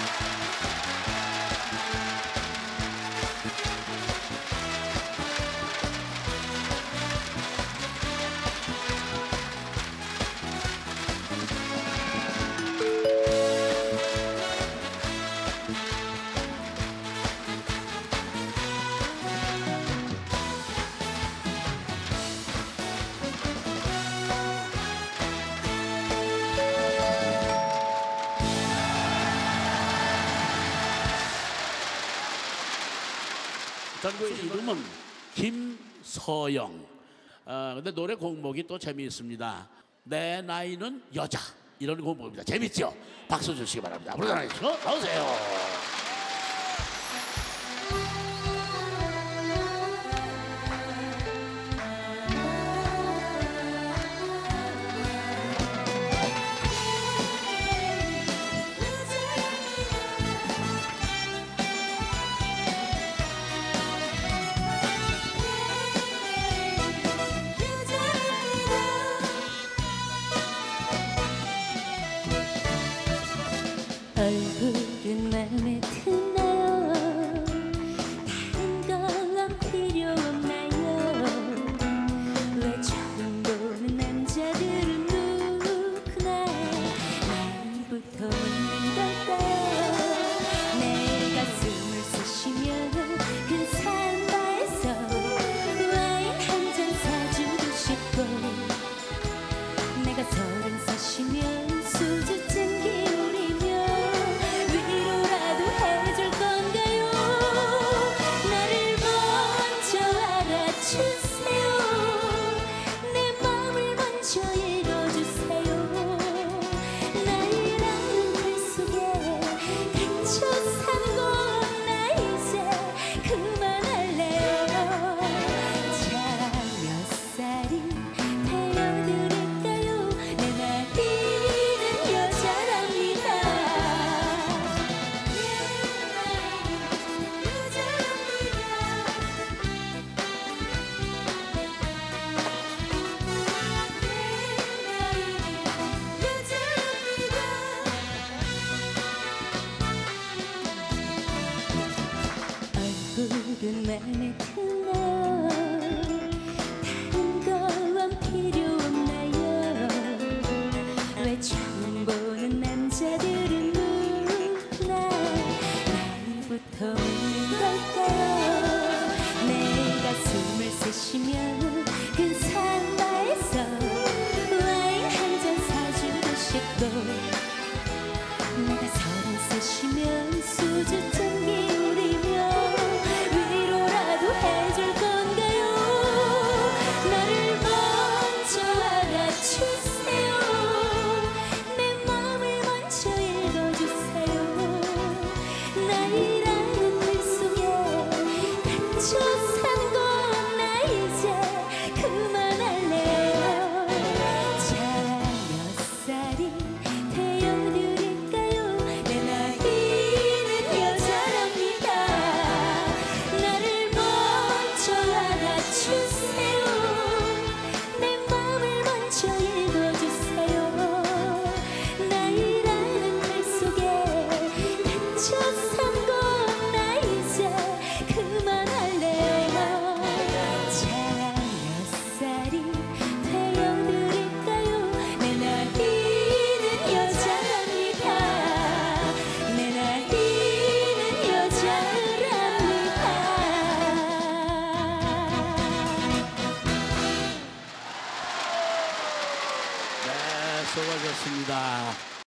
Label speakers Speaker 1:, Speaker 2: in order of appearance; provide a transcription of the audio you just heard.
Speaker 1: Thank you. 전구의 이름은 김서영. 어, 근데 노래 공목이 또 재미있습니다. 내 나이는 여자. 이런 공목입니다. 재밌죠? 박수 주시기 바랍니다. 물러나시고 나오세요.
Speaker 2: Saygı dinmemek 这
Speaker 1: said 수고하셨습니다.